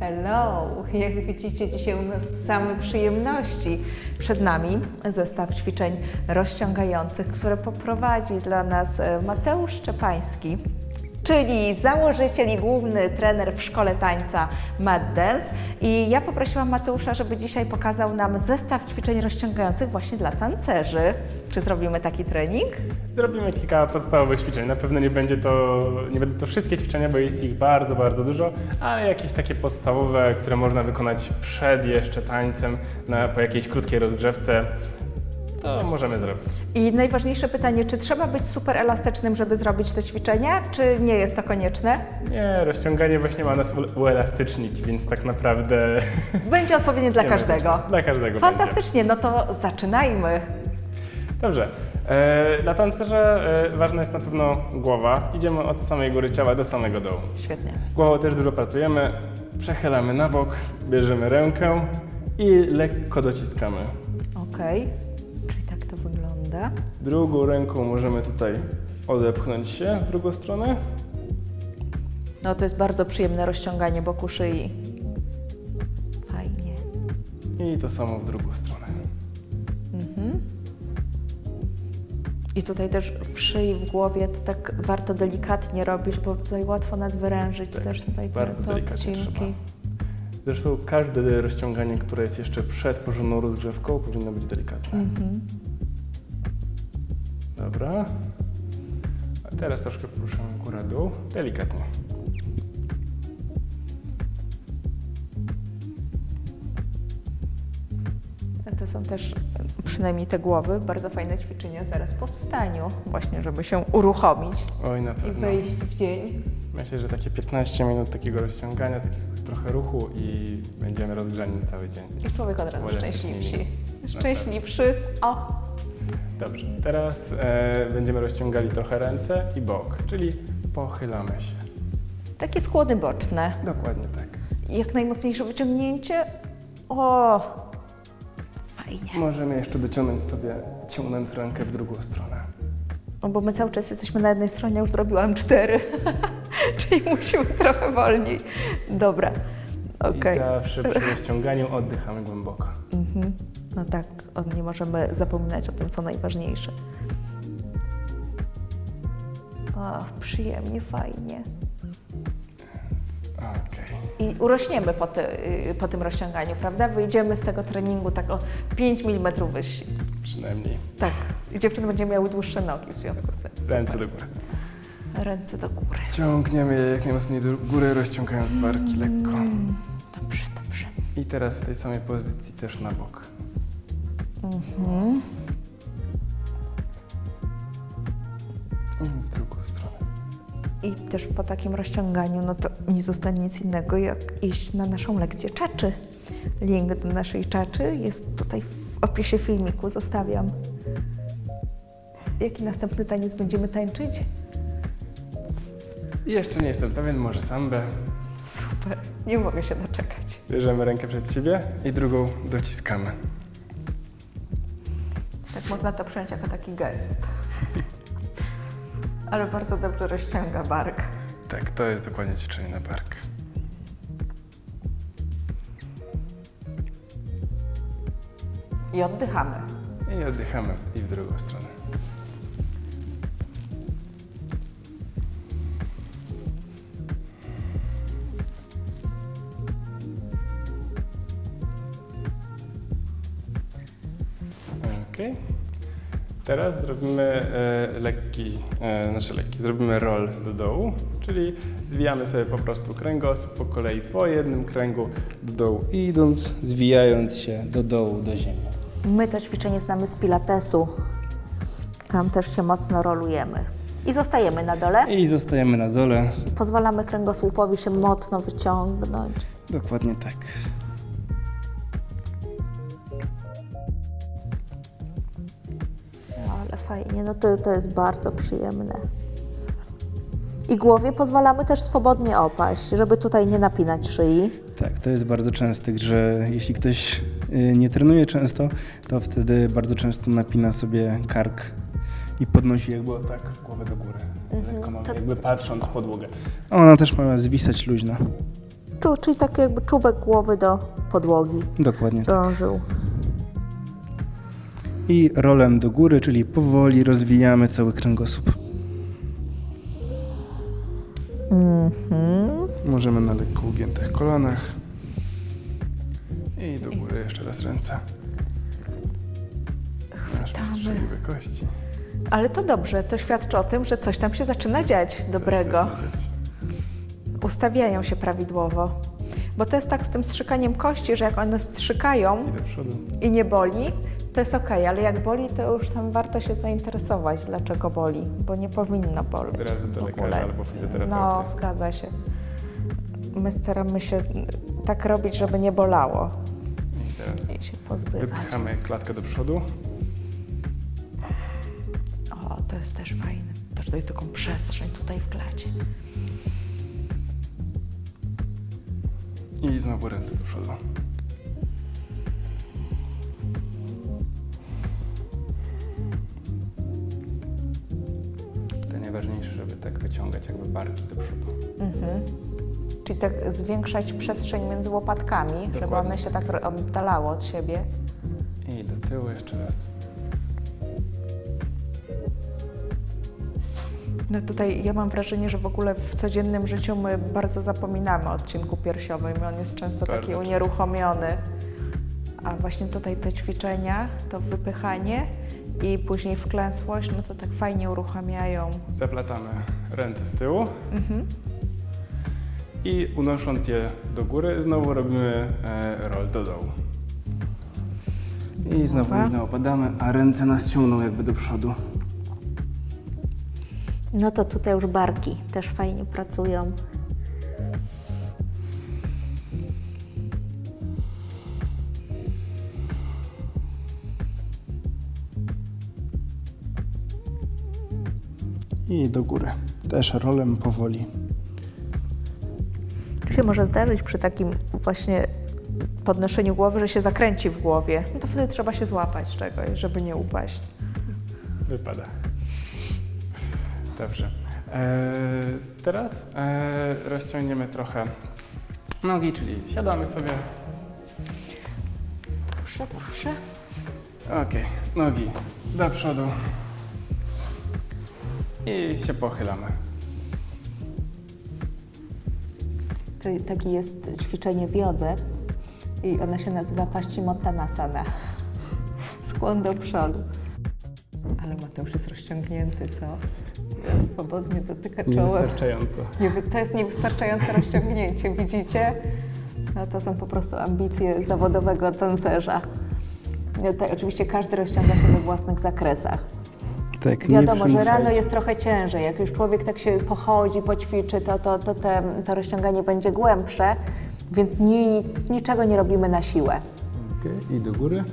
Hello! Jak widzicie, dzisiaj u nas same przyjemności. Przed nami zestaw ćwiczeń rozciągających, które poprowadzi dla nas e, Mateusz Szczepański, czyli założyciel i główny trener w szkole tańca Mad Dance. I ja poprosiłam Mateusza, żeby dzisiaj pokazał nam zestaw ćwiczeń rozciągających właśnie dla tancerzy. Czy zrobimy taki trening? Zrobimy kilka podstawowych ćwiczeń. Na pewno nie będzie to, nie będą to wszystkie ćwiczenia, bo jest ich bardzo, bardzo dużo, ale jakieś takie podstawowe, które można wykonać przed jeszcze tańcem, na, po jakiejś krótkiej rozgrzewce, to możemy zrobić. I najważniejsze pytanie, czy trzeba być super elastycznym, żeby zrobić te ćwiczenia, czy nie jest to konieczne? Nie, rozciąganie właśnie ma nas u- uelastycznić, więc tak naprawdę Będzie odpowiednie dla nie ma każdego. znaczenia. Dla każdego będzie. Fantastycznie, no to zaczynajmy. Dobrze. E, dla tancerza e, ważna jest na pewno głowa. Idziemy od samej góry ciała do samego dołu. Świetnie. Głową też dużo pracujemy. Przechylamy na bok, bierzemy rękę i lekko dociskamy. Okej, tak wygląda. Drugą ręką możemy tutaj odepchnąć się w drugą stronę. No to jest bardzo przyjemne rozciąganie boku szyi. Fajnie. I to samo w drugą stronę. I tutaj też w szyi, w głowie to tak warto delikatnie robić, bo tutaj łatwo nadwyrężyć Tak, też tutaj te, te odcinki. trzeba. Zresztą każde rozciąganie, które jest jeszcze przed porządną rozgrzewką, powinno być delikatne. Mhm. Dobra. A teraz troszkę poruszamy górę-dół. Delikatnie. A To są też, przynajmniej te głowy, bardzo fajne ćwiczenia zaraz po wstaniu, właśnie żeby się uruchomić Oj, na i pewno. wejść w dzień. Myślę, że takie 15 minut takiego rozciągania, takiego trochę ruchu i będziemy rozgrzani cały dzień. I człowiek od razu szczęśliwszy. Szczęśliwszy. O! Dobrze, teraz e, będziemy rozciągali trochę ręce i bok, czyli pochylamy się. Takie skłony boczne. Dokładnie tak. Jak najmocniejsze wyciągnięcie. O! Fajnie. Możemy jeszcze dociągnąć sobie, ciągnąc rękę w drugą stronę. No bo my cały czas jesteśmy na jednej stronie, już zrobiłam cztery. Czyli musimy trochę wolniej. Dobra. Okej. I zawsze przy rozciąganiu oddychamy głęboko. Mhm. No tak, nie możemy zapominać o tym, co najważniejsze. O, przyjemnie, fajnie. Okej. I urośniemy po, ty, y, po tym rozciąganiu, prawda? Wyjdziemy z tego treningu tak o 5 mm wyżsi. Przynajmniej Tak. I dziewczyny będziemy miały dłuższe nogi w związku z tym. Super. ręce do góry. Ręce do góry. Ciągniemy je jak najmocniej do góry, rozciągając barki lekko. Mm, dobrze, dobrze. I teraz w tej samej pozycji też na bok. Mhm. I w drugą stronę. I też po takim rozciąganiu, no to nie zostanie nic innego, jak iść na naszą lekcję czaczy. Link do naszej czaczy jest tutaj w opisie filmiku, zostawiam. Jaki następny taniec będziemy tańczyć? Jeszcze nie jestem pewien, może sambę. Super, nie mogę się doczekać. Bierzemy rękę przed siebie i drugą dociskamy. Można to przyjąć jako taki gest. Ale bardzo dobrze rozciąga bark. Tak, to jest dokładnie ćwiczenie na bark. I oddychamy. I oddychamy i w drugą stronę. Ok. Teraz zrobimy e, lekki, e, znaczy lekki, zrobimy roll do dołu, czyli zwijamy sobie po prostu kręgosłup po kolei po jednym kręgu do dołu. idąc, zwijając się do dołu, do ziemi. My to ćwiczenie znamy z pilatesu. Tam też się mocno rolujemy. I zostajemy na dole. I zostajemy na dole. Pozwalamy kręgosłupowi się mocno wyciągnąć. Dokładnie tak. Fajnie, no to, to jest bardzo przyjemne. I głowie pozwalamy też swobodnie opaść, żeby tutaj nie napinać szyi. Tak, to jest bardzo częste, że jeśli ktoś y, nie trenuje często, to wtedy bardzo często napina sobie kark i podnosi jakby tak głowę do góry. Lekko mamy, to- jakby patrząc w podłogę. A Ona też ma zwisać luźno. Czu- czyli tak jakby czubek głowy do podłogi Dokładnie tak. I rolem do góry, czyli powoli rozwijamy cały kręgosłup. Możemy na lekko ugiętych kolanach. I do góry jeszcze raz ręce. Chwytamy. kości. Ale to dobrze, to świadczy o tym, że coś tam się zaczyna dziać dobrego. zaczyna dziać. Ustawiają się prawidłowo. Bo to jest tak z tym strzykaniem kości, że jak one strzykają i nie boli, to jest ok, ale jak boli, to już tam warto się zainteresować, dlaczego boli, bo nie powinno boleć. Od razu do lekarza albo fizjoterapeuty. No, zgadza się. My staramy się tak robić, żeby nie bolało I teraz i się pozbywać. wypchamy klatkę do przodu. O, to jest też fajne. Też daje taką przestrzeń tutaj w klacie. I znowu ręce do przodu. Najważniejsze, żeby tak wyciągać jakby barki do przodu. Czyli tak zwiększać przestrzeń między łopatkami, żeby Dokładnie one się tak oddalały od siebie. I do tyłu jeszcze raz. No tutaj ja mam wrażenie, że w ogóle w codziennym życiu my bardzo zapominamy o odcinku piersiowym i on jest często Bardzo taki często. unieruchomiony. A właśnie tutaj te ćwiczenia, to wypychanie i później wklęsłość, no to tak fajnie uruchamiają. Zaplatamy ręce z tyłu. I unosząc je do góry, znowu robimy e, roll do dołu. I znowu Dobra. luźno opadamy, a ręce nas ciągną jakby do przodu. No to tutaj już barki też fajnie pracują. I do góry. Też rolem powoli. Czy się może zdarzyć przy takim właśnie podnoszeniu głowy, że się zakręci w głowie? No to wtedy trzeba się złapać czegoś, żeby nie upaść. Wypada. Dobrze. E, teraz e, rozciągniemy trochę nogi, czyli siadamy sobie. Dobrze, dobrze. Okej, nogi do przodu. I się pochylamy. To takie jest ćwiczenie w jodze i ona się nazywa Paschimottanasana. Skłon do przodu. Ale Mateusz jest rozciągnięty, co? Swobodnie dotyka czoła. Niewystarczająco. Nie, to jest niewystarczające rozciągnięcie, widzicie? No to są po prostu ambicje zawodowego tancerza. No, oczywiście każdy rozciąga się we własnych zakresach. Tak, Wiadomo, nie że rano jest trochę ciężej. Jak już człowiek tak się pochodzi, poćwiczy, to, to, to te, to rozciąganie będzie głębsze, więc nic, niczego nie robimy na siłę. Okej, i do góry.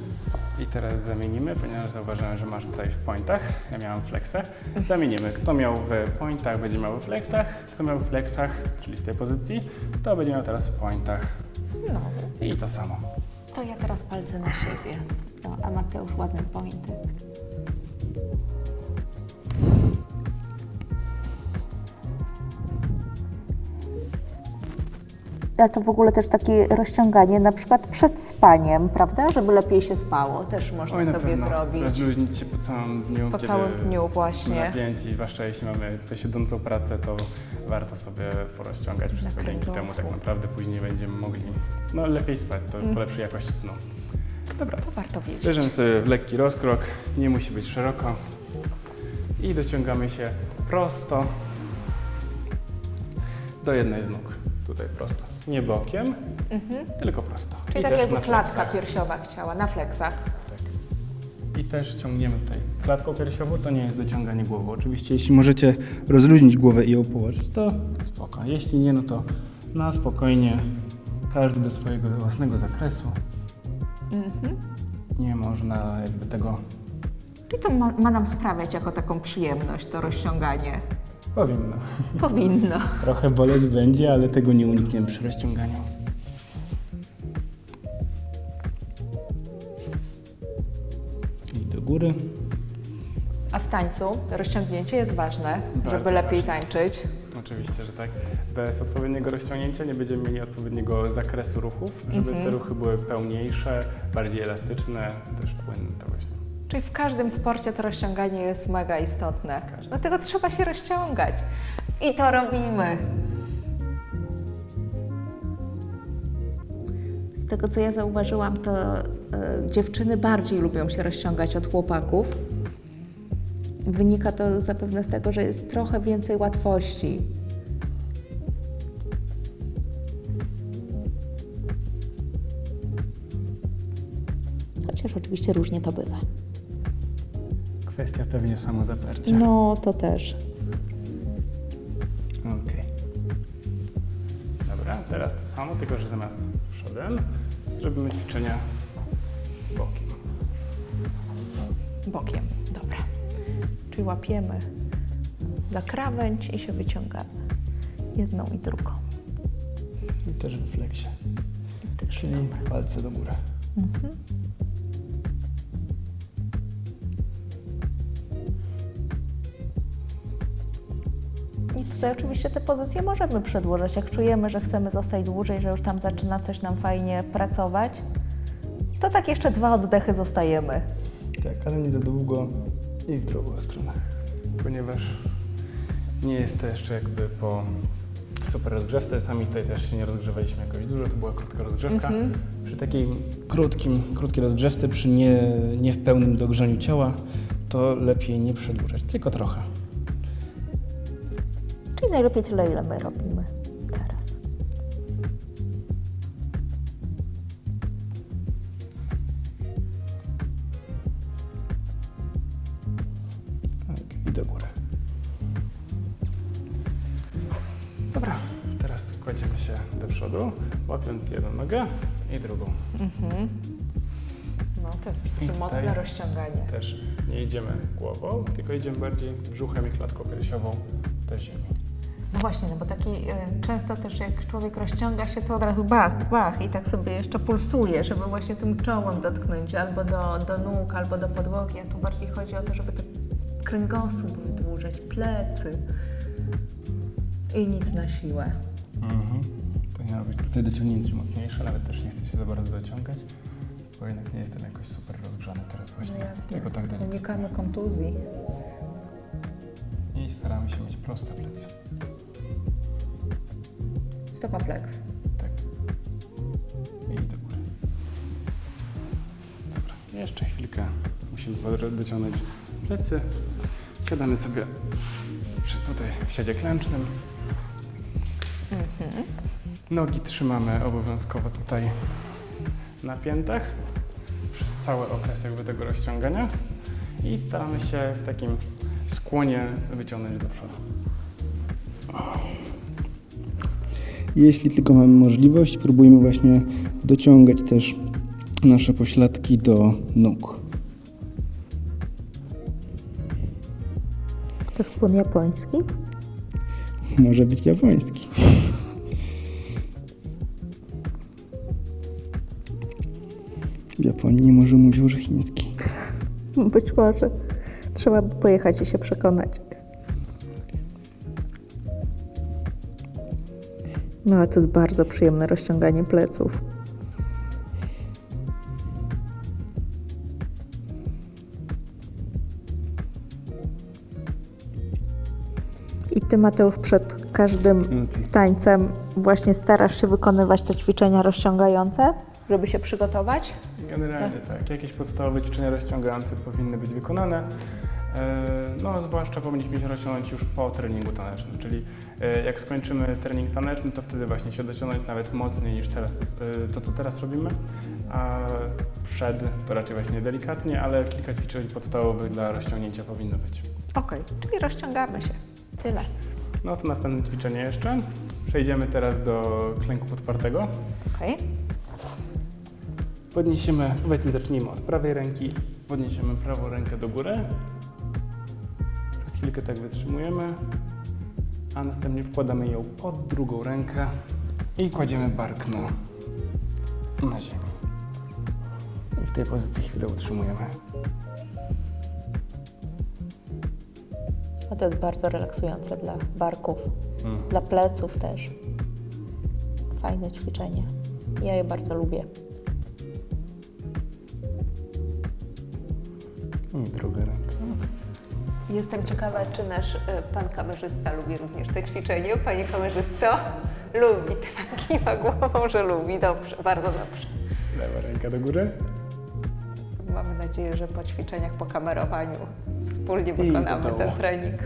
I teraz zamienimy, ponieważ zauważyłem, że masz tutaj w pointach, ja miałem w flexach. Zamienimy. Kto miał w pointach, będzie miał w flexach. Kto miał w flexach, czyli w tej pozycji, to będzie miał teraz w pointach. No, I to samo. to ja teraz palce na siebie. No, a Mateusz ładne pointy. Ale to w ogóle też takie rozciąganie na przykład przed spaniem, prawda? Żeby lepiej się spało. Też można Oj, na sobie pewno. zrobić. Rozluźnić się po całym dniu. Po kiedy całym dniu jesteśmy właśnie. napięci, zwłaszcza jeśli mamy tę siedzącą pracę, to warto sobie porozciągać wszystko. Dzięki temu tak naprawdę później będziemy mogli no, lepiej spać, to Mm. polepszy jakość snu. Dobra, To warto wiedzieć. Bierzemy sobie w lekki rozkrok, nie musi być szeroko i dociągamy się prosto do jednej z nóg. Tutaj prosto. Nie bokiem, tylko prosto. Mhm. Czyli I tak jakby klatka flexach. piersiowa chciała, na fleksach. Tak. I też ciągniemy tutaj klatką piersiową, to nie jest dociąganie głowy. Oczywiście jeśli możecie rozluźnić głowę i ją położyć, to spoko. Jeśli nie, no to na spokojnie, każdy do swojego własnego zakresu. Nie można jakby tego Czyli to ma, ma nam sprawiać jako taką przyjemność, to rozciąganie. Powinno. Powinno. Trochę boleć będzie, ale tego nie unikniemy przy rozciąganiu. I do góry. A w tańcu rozciągnięcie jest ważne, Bardzo żeby lepiej ważne. tańczyć. Oczywiście, że tak. Bez odpowiedniego rozciągnięcia nie będziemy mieli odpowiedniego zakresu ruchów, żeby te ruchy były pełniejsze, bardziej elastyczne, też płynne to właśnie. Czyli w każdym sporcie to rozciąganie jest mega istotne. Dlatego trzeba się rozciągać. I to robimy. Z tego co ja zauważyłam, to e, dziewczyny bardziej lubią się rozciągać od chłopaków. Wynika to zapewne z tego, że jest trochę więcej łatwości. Chociaż oczywiście różnie to bywa. Kwestia pewnie samozaparcia. No, to też. Okej. Dobra, teraz to samo, tylko że zamiast przodem zrobimy ćwiczenia bokiem. Bokiem. Dobra. Czyli łapiemy za krawędź i się wyciągamy. Jedną i drugą. I też w fleksie, Też. czyli palce do góry. I tutaj oczywiście te pozycje możemy przedłużać. Jak czujemy, że chcemy zostać dłużej, że już tam zaczyna coś nam fajnie pracować, to tak jeszcze dwa oddechy zostajemy. Tak, ale nie za długo i w drugą stronę. Ponieważ nie jest to jeszcze jakby po super rozgrzewce, sami tutaj też się nie rozgrzewaliśmy jakoś dużo, to była krótka rozgrzewka. Przy takiej krótkim, krótkiej rozgrzewce, przy nie, nie w pełnym dogrzaniu ciała, to lepiej nie przedłużać, tylko trochę. Czyli najlepiej tyle, ile my robimy teraz. Tak, i do góry. Dobra, teraz kładziemy się do przodu, łapiąc jedną nogę i drugą. No to jest już I takie tutaj- mocne rozciąganie. Też nie idziemy głową, tylko idziemy bardziej brzuchem i klatką piersiową do ziemi. No właśnie, no bo taki y, często też jak człowiek rozciąga się, to od razu bach, bach i tak sobie jeszcze pulsuje, żeby właśnie tym czołem dotknąć albo do, do nóg, albo do podłogi. A tu bardziej chodzi o to, żeby ten kręgosłup wydłużać, plecy i nic na siłę. Mhm. To miało być tutaj dociągnięcie mocniejsze, nawet też nie chcę się za bardzo dociągać, bo jednak nie jestem jakoś super rozgrzany teraz właśnie. Tylko tak delikatnie. Unikamy kontuzji. I staramy się mieć proste plecy. Stopa flex. Tak. I do góry. Dobra, jeszcze chwilkę. Musimy dociągnąć plecy. Siadamy sobie przy, tutaj w siadzie klęcznym. Nogi trzymamy obowiązkowo tutaj na piętach przez cały okres jakby tego rozciągania i staramy się w takim skłonie wyciągnąć do przodu. Jeśli tylko mamy możliwość, próbujmy właśnie dociągać też nasze pośladki do nóg. To skłon japoński? Może być japoński. W Japonii może mówią, że chiński. Być może. Trzeba by pojechać i się przekonać. No, ale to jest bardzo przyjemne rozciąganie pleców. I ty, Mateusz, przed każdym Okej. tańcem właśnie starasz się wykonywać te ćwiczenia rozciągające, żeby się przygotować? Generalnie tak. Jakieś podstawowe ćwiczenia rozciągające powinny być wykonane. E, No, zwłaszcza powinniśmy się rozciągnąć już po treningu tanecznym, czyli e, jak skończymy trening taneczny, to wtedy właśnie się dociągnąć nawet mocniej niż teraz to, e, to co teraz robimy, a przed to raczej właśnie delikatnie, ale kilka ćwiczeń podstawowych dla rozciągnięcia powinno być. Okej, czyli rozciągamy się. Tyle. No to następne ćwiczenie jeszcze. Przejdziemy teraz do klęku podpartego. Okej. Podniesiemy, powiedzmy zacznijmy od prawej ręki, podniesiemy prawą rękę do góry. Chwilkę tak wytrzymujemy, a następnie wkładamy ją pod drugą rękę i kładziemy bark na, na ziemi. I w tej pozycji chwilę utrzymujemy. No to jest bardzo relaksujące dla barków, Mm. dla pleców też. Fajne ćwiczenie. Ja je bardzo lubię. I druga ręka. Jestem ciekawa, czy nasz e, pan kamerzysta lubi również to ćwiczenie. Panie kamerzysto, lubi, tak, kiwa głową, że lubi. Dobrze, bardzo dobrze. Lewa ręka do góry. Mamy nadzieję, że po ćwiczeniach, po kamerowaniu wspólnie do wykonamy ten trening.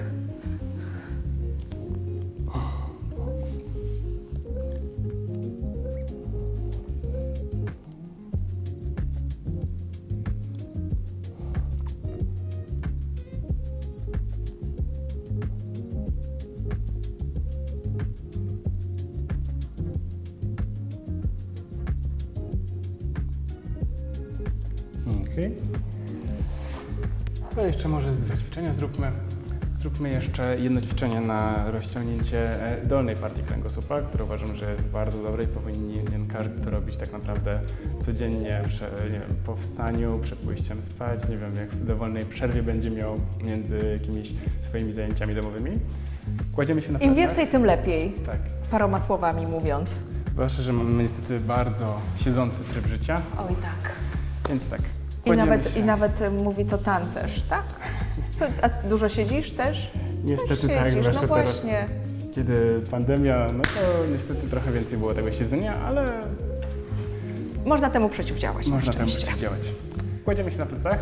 Jeszcze może z dwa ćwiczenia zróbmy. Zróbmy jeszcze jedno ćwiczenie na rozciągnięcie e, dolnej partii kręgosłupa, które uważam, że jest bardzo dobre i powinien każdy to robić tak naprawdę codziennie nie wiem, po wstaniu, przed pójściem spać, nie wiem, jak w dowolnej przerwie będzie miał między jakimiś swoimi zajęciami domowymi. Kładziemy się na Im więcej, tym lepiej. Tak. Paroma słowami mówiąc. Zwłaszcza, że mamy niestety bardzo siedzący tryb życia, Oj tak. więc tak. I nawet, się. I nawet e, mówi to tancerz, tak? A dużo siedzisz też? Niestety Też tak, zwłaszcza no teraz, kiedy pandemia, no to niestety trochę więcej było tego siedzenia, ale Można temu przeciwdziałać. na można temu przeciwdziałać. Kładziemy się na plecach,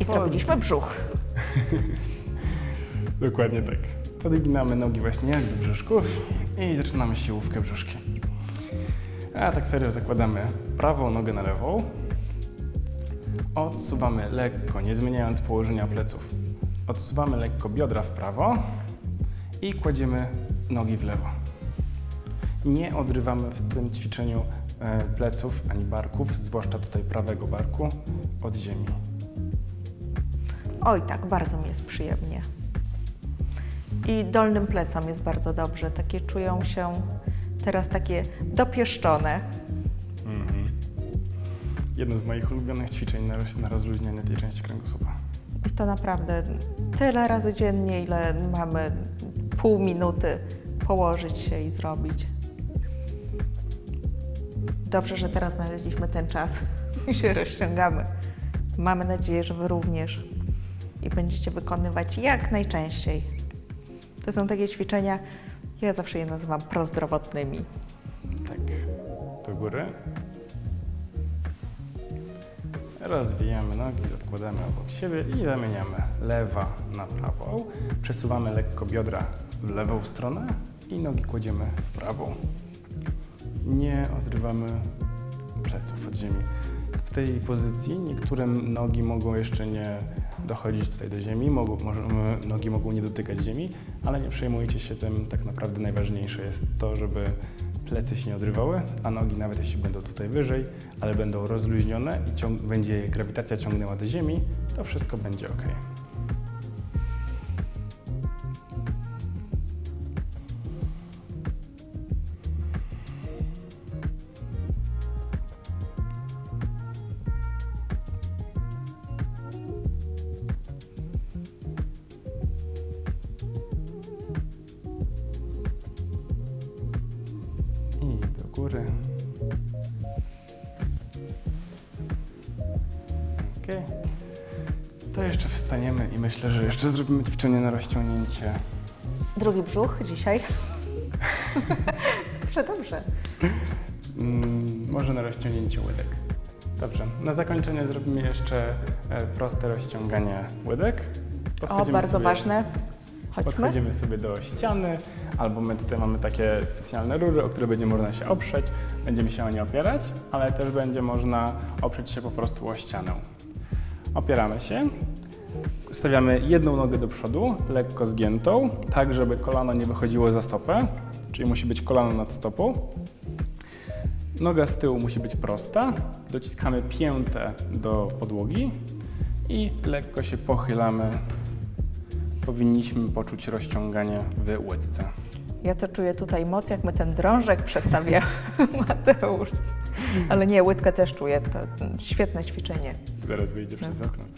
I zrobiliśmy brzuch. dokładnie tak. Podginamy nogi właśnie jak do brzuszków i zaczynamy siłówkę brzuszki. A tak serio zakładamy prawą nogę na lewą, odsuwamy lekko, nie zmieniając położenia pleców. Odsuwamy lekko biodra w prawo i kładziemy nogi w lewo. Nie odrywamy w tym ćwiczeniu e, pleców ani barków, zwłaszcza tutaj prawego barku, od ziemi. Oj tak, bardzo mi jest przyjemnie. I dolnym plecom jest bardzo dobrze. Takie czują się teraz takie dopieszczone. Jedno z moich ulubionych ćwiczeń na, roz- na rozluźnianie tej części kręgosłupa. I to naprawdę tyle razy dziennie, ile mamy pół minuty położyć się i zrobić. Dobrze, że teraz znaleźliśmy ten czas i się rozciągamy. Mamy nadzieję, że Wy również i będziecie wykonywać jak najczęściej. To są takie ćwiczenia, ja zawsze je nazywam prozdrowotnymi. Tak, do góry. Rozwijamy nogi, odkładamy obok siebie i zamieniamy lewa na prawą. Przesuwamy lekko biodra w lewą stronę i nogi kładziemy w prawą. Nie odrywamy pleców od ziemi. Tej pozycji niektóre nogi mogą jeszcze nie dochodzić tutaj do ziemi, mogą, możemy, nogi mogą nie dotykać ziemi, ale nie przejmujcie się tym. Tak naprawdę najważniejsze jest to, żeby plecy się nie odrywały, a nogi nawet jeśli będą tutaj wyżej, ale będą rozluźnione i będzie grawitacja ciągnęła do ziemi, to wszystko będzie ok. Ok. To jeszcze wstaniemy i myślę, że jeszcze zrobimy ćwiczenie na rozciągnięcie. Drugi brzuch dzisiaj. dobrze, dobrze. Mm, może na rozciągnięcie łydek. Dobrze. Na zakończenie zrobimy jeszcze e, proste rozciąganie łydek. O, Podchodzimy bardzo sobie- ważne. Chodźmy. Podchodzimy sobie do ściany, albo my tutaj mamy takie specjalne rury, o które będzie można się oprzeć. Będziemy się o nie opierać, ale też będzie można oprzeć się po prostu o ścianę. Opieramy się, stawiamy jedną nogę do przodu, lekko zgiętą, tak żeby kolano nie wychodziło za stopę, czyli musi być kolano nad stopą. Noga z tyłu musi być prosta, dociskamy piętę do podłogi i lekko się pochylamy powinniśmy poczuć rozciąganie w łydce. Ja to czuję tutaj moc, jak my ten drążek przestawiamy, Mateusz. Ale nie, łydkę też czuję. To świetne ćwiczenie. Zaraz wyjdzie przez okno.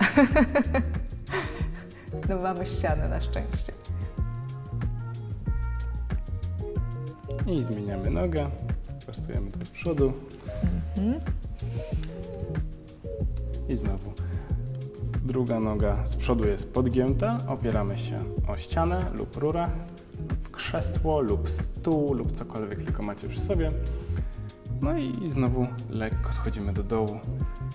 No mamy ścianę na szczęście. I zmieniamy nogę. Prostujemy z przodu. I znowu. Druga noga z przodu jest podgięta. Opieramy się o ścianę lub rurę, lub krzesło, lub stół, lub cokolwiek tylko macie przy sobie. No i znowu lekko schodzimy do dołu,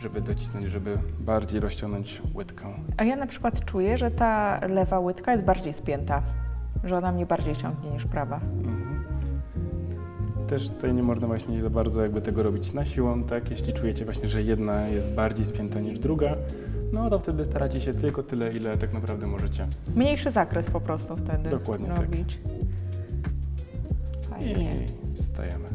żeby docisnąć, żeby bardziej rozciągnąć łydkę. A ja na przykład czuję, że ta lewa łydka jest bardziej spięta, że ona mnie bardziej ciągnie niż prawa. Mhm. Też tutaj nie można właśnie za bardzo jakby tego robić na siłą, tak? Jeśli czujecie właśnie, że jedna jest bardziej spięta niż druga, no to wtedy staracie się tylko tyle, ile tak naprawdę możecie. Mniejszy zakres po prostu wtedy Dokładnie tak. robić. Fajnie. I wstajemy.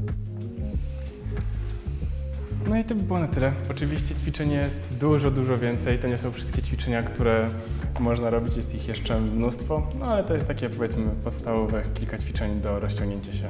No i to by było na tyle. Oczywiście ćwiczeń jest dużo, dużo więcej. To nie są wszystkie ćwiczenia, które można robić, jest ich jeszcze mnóstwo, no ale to jest takie powiedzmy podstawowe kilka ćwiczeń do rozciągnięcia się.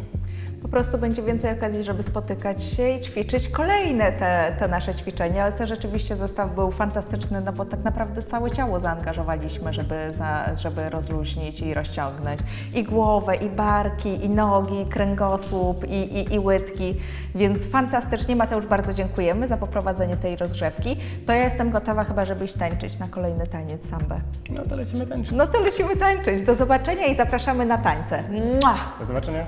Po prostu będzie więcej okazji, żeby spotykać się i ćwiczyć kolejne te, te nasze ćwiczenia, ale to rzeczywiście zestaw był fantastyczny, no bo tak naprawdę całe ciało zaangażowaliśmy, żeby, za, żeby rozluźnić i rozciągnąć i głowę, i barki, i nogi, i kręgosłup, i, i, i łydki, więc fantastycznie. Mateusz, bardzo dziękujemy za poprowadzenie tej rozgrzewki. To ja jestem gotowa chyba, żeby iść tańczyć na kolejny taniec sambę. No to lecimy tańczyć. No to lecimy tańczyć. Do zobaczenia i zapraszamy na tańce. Mua! Do zobaczenia.